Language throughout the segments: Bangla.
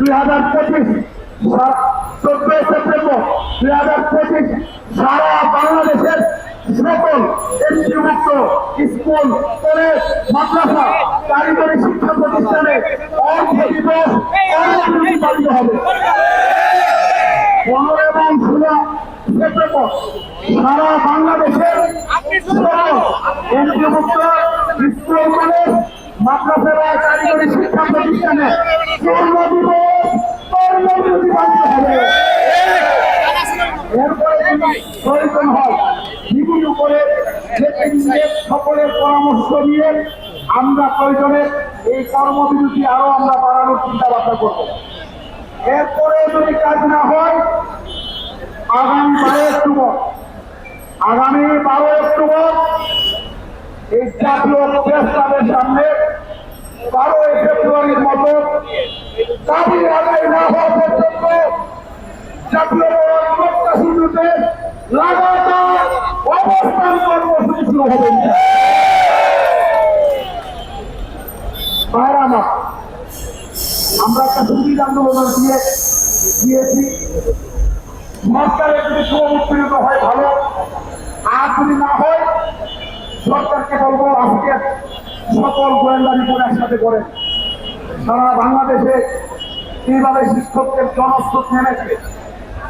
দুই হাজার পঁচিশ চোদ্দই সেপ্টেম্বর দুই হাজার পঁচিশ, সারা বাংলাদেশের সকল এমপিভুক্ত স্কুল, কলেজ, মাদ্রাসা, কারিগরি শিক্ষা প্রতিষ্ঠানে অর্থ দিবস কর্মসূচি পালিত হবে। পনেরো এবং ষোলো সেপ্টেম্বর সারা বাংলাদেশের এমপিভুক্ত স্কুল, কলেজ, মাদ্রাসা কারিগরি শিক্ষা প্রতিষ্ঠানে কর্ম দিবস কর্মসূচি পালিত হবে এরপরে যদি প্রয়োজন হয় বিভিন্ন করে সকলের পরামর্শ নিয়ে আমরা প্রয়োজনে এই কর্মবিরতি আরও আমরা বাড়ানোর চিন্তা ভাবনা করব এরপরে যদি কাজ না হয় আগামী বারো অক্টোবর আগামী বারো অক্টোবর এই জাতীয় প্রেস ক্লাবের সামনে বারোই ফেব্রুয়ারির মতো দাবি আদায় না হওয়া পর্যন্ত জাতীয় প্রত্যাশীতে আমরা একটা সুবিধা আন্দোলন দিয়ে দিয়েছি সরকারের যদি সুবিধা হয় ভালো আর যদি না হয় সরকারকে বলব আজকে সকল গোয়েন্দা একসাথে করেন সারা বাংলাদেশে কীভাবে শিক্ষকদের জনস্রোত নেমেছে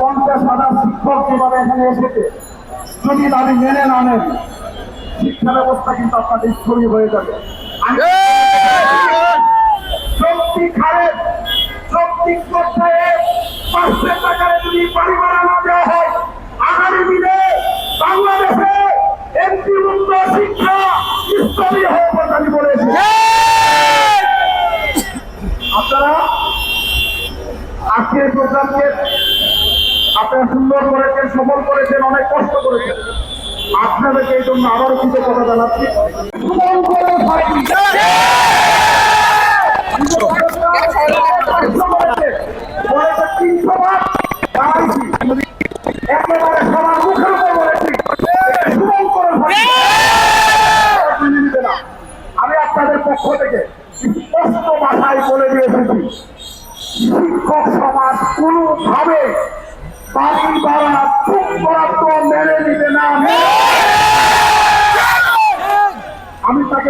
পঞ্চাশ হাজার শিক্ষক কীভাবে এখানে এসেছে। যদি দাবি মেনে না নেন, শিক্ষা ব্যবস্থা কিন্তু আপনাদের ছড়িয়ে হয়ে যাবে। শক্তি খারের শক্তি পাঁচশো যদি না দেওয়া হয়, আগামী দিনে বাংলাদেশে এমপি মুক্ত শিক্ষা স্থবির হয়ে আমি বলেছি আপনারা আজকের প্রোগ্রামকে আপনারা সুন্দর করেছেন সফল করেছেন অনেক কষ্ট করেছেন আপনাদেরকে এই জন্য আবারও কৃতজ্ঞতা জানাচ্ছি। আমি আপনাদের পক্ষ থেকে স্পষ্ট ভাষায় বলে দিয়ে এসেছি, শিক্ষক সমাজ কোনোভাবে বাড়ি ভাড়া চুপ বরাদ্দ মেনে নিবে না আমি তাকে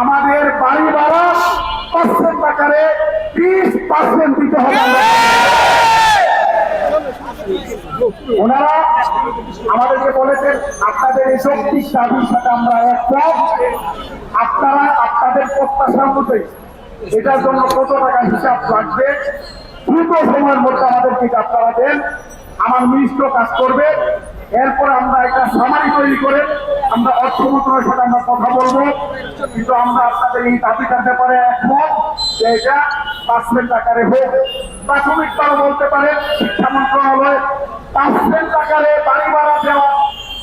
আমাদের বাড়ি পার্সেন্ট আকারে পার্সেন্ট দিতে হবে। ওনারা বলেছেন, আপনাদের সাথে আমরা আপনাদের প্রত্যাশা এটার জন্য কত টাকা হিসাব রাখবে দ্রুত সময়ের মধ্যে আমাদেরকে আপনারা দেন। আমার মিনিস্ট্র কাজ করবে। এরপর আমরা একটা সামারি তৈরি করে আমরা অর্থ মন্ত্রণালয়ের সাথে আমরা কথা বলব কিন্তু আমরা আপনাদের এই দাবিটার ব্যাপারে একমত যে এটা পার্সেন্ট আকারে হোক। প্রাথমিক তারা বলতে পারে শিক্ষা মন্ত্রণালয় পার্সেন্ট আকারে বাড়ি ভাড়া দেওয়া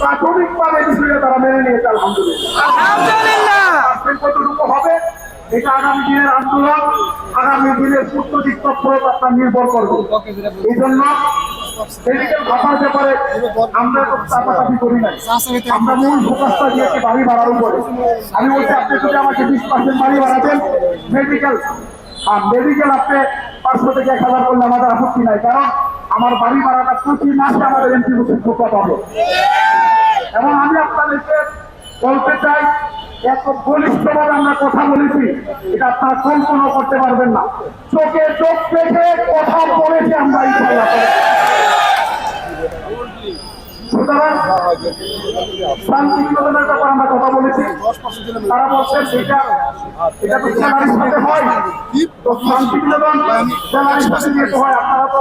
প্রাথমিক ভাবে বিষয়টা তারা মেনে নিয়েছে আলহামদুলিল্লাহ। পার্সেন্ট কতটুকু হবে এটা আগামী দিনের আন্দোলন আগামী দিনের সূত্র দিকটার আপনার নির্ভর করবে এই জন্য মেডিকেল আমরা করি নাই। আমরা দিয়েছি বাড়ি ভাড়ার আমি আপনি আমাকে বিশ পার্সেন্ট বাড়ি মেডিকেল আর মেডিকেল থেকে এক আমাদের আপত্তি নাই। কারণ আমার বাড়ি ভাড়াটা প্রতি মাসে আমাদের এমপি পাবো। এবং আমি আপনাদেরকে বলতে চাই, এত ঘনিষ্ঠভাবে আমরা কথা বলেছি, এটা আপনারা কল্পনা করতে পারবেন না। চোখে চোখ রেখে কথা বলেছি আমরা ইনশাল্লাহ কথা এটা তো হয়। তো আপনারা তো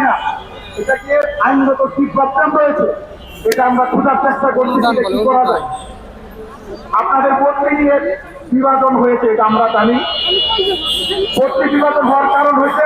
না। এটাকে আইনগত ঠিক রয়েছে? এটা আমরা চেষ্টা করছি আপনাদের নিয়ে বিভাজন হয়েছে, এটা আমরা জানি। ভর্তি বিভাজন হওয়ার কারণ হয়েছে